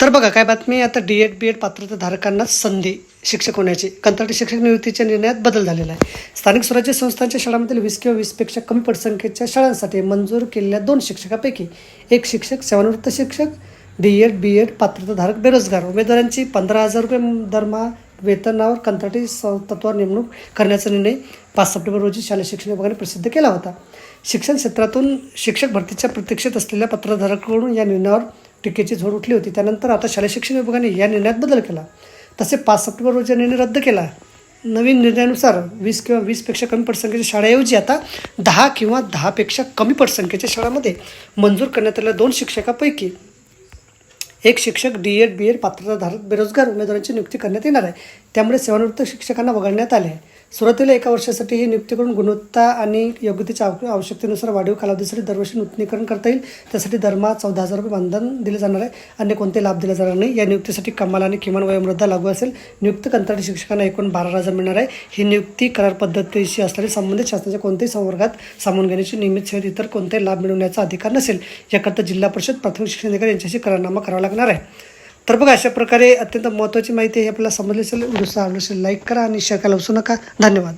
तर बघा काय बातमी आता डी एड बी एड पात्रता धारकांना संधी शिक्षक होण्याची. कंत्राटी शिक्षक निवृत्तीच्या निर्णयात बदल झालेला आहे. स्थानिक स्वराज्य संस्थांच्या शाळांमधील वीस किंवा वीसपेक्षा कमी पटसंख्येच्या शाळांसाठी मंजूर केलेल्या दोन शिक्षकापैकी एक शिक्षक सेवानिवृत्त शिक्षक डी एड बी एड पात्रताधारक बेरोजगार. उमेदवारांची पंधरा हजार रुपये दरमहा वेतनावर कंत्राटी तत्वावर नेमणूक करण्याचा निर्णय पाच सप्टेंबर रोजी शालेय शिक्षण विभागाने प्रसिद्ध केला होता. शिक्षण क्षेत्रातून शिक्षक भरतीच्या प्रतीक्षेत असलेल्या पत्रधारकाकडून या निर्णयावर टीकेची झोड उठली होती. त्यानंतर आता शालेय शिक्षण विभागाने या निर्णयात बदल केला. तसे पाच सप्टेंबर रोजी निर्णय रद्द केला. नवीन निर्णयानुसार वीस किंवा वीसपेक्षा कमी पटसंख्येच्या शाळेऐवजी आता दहा किंवा दहापेक्षा कमी पटसंख्येच्या शाळांमध्ये मंजूर करण्यात आलेल्या दोन शिक्षकापैकी एक शिक्षक डी एड बी एड पात्रताधारक बेरोजगार उमेदवारांची नियुक्ती करण्यात येणार आहे. त्यामुळे सेवानिवृत्त शिक्षकांना वगळण्यात आले आहे. सुरुवातीला एका वर्षासाठी ही नियुक्ती करून गुणवत्ता आणि योग्यतेच्या आवश्यकतेनुसार वाढीव कालावधीसाठी दरवर्षी नूतनीकरण करता येईल. त्यासाठी दरमा चौदा हजार रुपये मानधन दिले जाणार आहे अन्य कोणते लाभ दिले जाणार नाही. या नियुक्तीसाठी कमाल आणि किमान वयोमृद्धा लागू असेल. नियुक्त कंत्राटी शिक्षकांना एकूण बारा हजार मिळणार आहे. ही नियुक्ती करार पद्धतीशी असलेले संबंधित शासनाच्या कोणत्याही संवर्गात सामावून घेण्याची नियमित सेवेत इतर कोणताही लाभ मिळवण्याचा अधिकार नसेल. याकरता जिल्हा परिषद प्राथमिक शिक्षण अधिकारी यांच्याशी करारनामा करावा लागणार आहे. तर बघा अशा प्रकारे अत्यंत महत्त्वाची माहिती हे आपल्याला समजली असेल व्हिडिओ आवडला असेल लाईक करा आणि शेअर करायला विसरू नका. धन्यवाद.